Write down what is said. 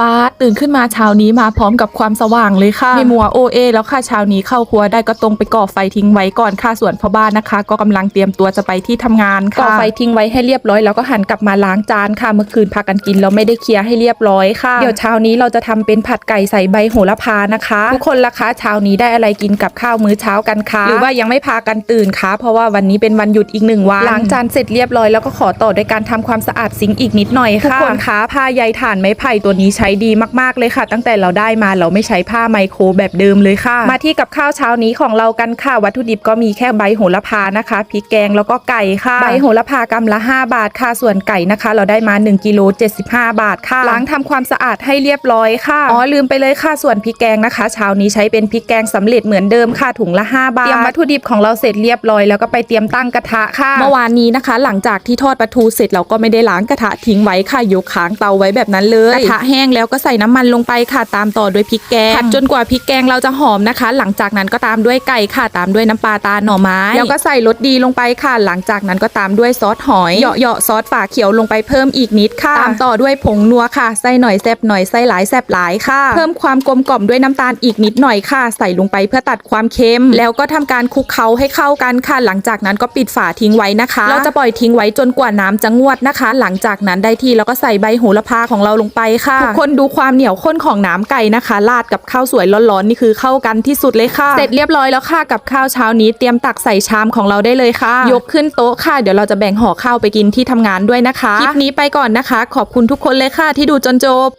ป้าตื่นขึ้นมาเช้านี้มาพร้อมกับความสว่างเลยค่ะไม่มัวโอเอแล้วค่ะเช้านี้เข้าครัวได้ก็ตรงไปก่อไฟทิ้งไว้ก่อนค่ะส่วนพ่อบ้านนะคะ ก็กำลังเตรียมตัวจะไปที่ทำงานค่ะก่อไฟทิ้งไว้ให้เรียบร้อยแล้วก็หันกลับมาล้างจานค่ะเมื่อคืนพากันกินเราไม่ได้เคลียร์ให้เรียบร้อยค่ะเดี๋ยวเช้านี้เราจะทำเป็นผัดไก่ใส่ใบโหระพานะคะทุกคนล่ะคะเช้านี้ได้อะไรกินกับข้าวมื้อเช้ากันคะหรือว่ายังไม่พากันตื่นคะเพราะว่าวันนี้เป็นวันหยุดอีกหนึ่งวันล้างจานเสร็จเรียบร้อยแล้วก็ขอต่อด้วยการทำความสะอาดซิงค์อีกนิดหน่อยค่ะทุกคนคะผ้าใยถ่านไม้ไผ่ตัวนี้ใช้ดีมากๆเลยค่ะ ตั้งแต่เราได้มาเราไม่ใช้ผ้าไมโครแบบเดิมเลยค่ะ มาที่กับข้าวเช้านี้ของเรากันค่ะ วัตถุดิบก็มีแค่ใบโหระพานะคะพริกแกงแล้วก็ไก่ค่ะใบโหระพากำละ 5 บาทค่ะ ส่วนไก่นะคะ เราได้มา1กิโล75 บาทค่ะล้างทำความสะอาดให้เรียบร้อยค่ะอ๋อลืมไปเลยค่ะส่วนพริกแกงนะคะเช้านี้ใช้เป็นพริกแกงสำเร็จเหมือนเดิมค่ะถุงละ 5 บาทเตรียมวัตถุดิบของเราเสร็จเรียบร้อยแล้วก็ไปเตรียมตั้งกระทะค่ะเมื่อวานนี้นะคะ หลังจากที่ทอดปลาทูเสร็จเราก็ไม่ได้ล้างกระทะทิ้งไว้ค่ะยกค้างเตาไว้แบบนั้นเลยกระทะแห้งแล้วก็ใส่น้ำมันลงไปค่ะตามต่อด้วยพริกแกงผัดจนกว่าพริกแกงเราจะหอมนะคะ หลังจากนั้นก็ตามด้วยไก่ค่ะตามด้วยน้ำปลาตาหน่อไม้แล้วก็ใส่รสดีลงไปค่ะ หลังจากนั้นก็ตามด้วยซอสหอยเหยาะๆซอสฝาเขียวลงไปเพิ่มอีกนิดค่ะตามต่อด้วยผงนัวค่ะใส่หน่อยแซบหน่อยใส่หลายแซบหลายค่ะ เพิ่มความกลมกล่อมด้วยน้ำตาลอีกนิดหน่อยค่ะ ใส่ลงไปเพื่อตัดความเค็ม แล้วก็ทำการคลุกเคล้าให้เข้ากันค่ะ หลังจากนั้นก็ปิดฝาทิ้งไว้นะคะ เราจะปล่อยทิ้งไว้จนกว่าน้ำจะงวดนะคะ หลังจากนั้นได้ที่แล้วก็ใส่ใบโหระพาของเราลงไปค่ะทุกคนดูความเหนียวข้นของน้ำไก่นะคะราดกับข้าวสวยร้อนๆนี่คือเข้ากันที่สุดเลยค่ะ เสร็จเรียบร้อยแล้วค่ะกับข้าวเช้านี้เตรียมตักใส่ชามของเราได้เลยค่ะ ยกขึ้นโต๊ะค่ะ เดี๋ยวเราจะแบ่งห่อข้าวไปกินที่ทำงานด้วยนะคะคลิปนี้ไปก่อนนะคะ ขอบคุณทุกคนเลยค่ะที่ดูจนจบ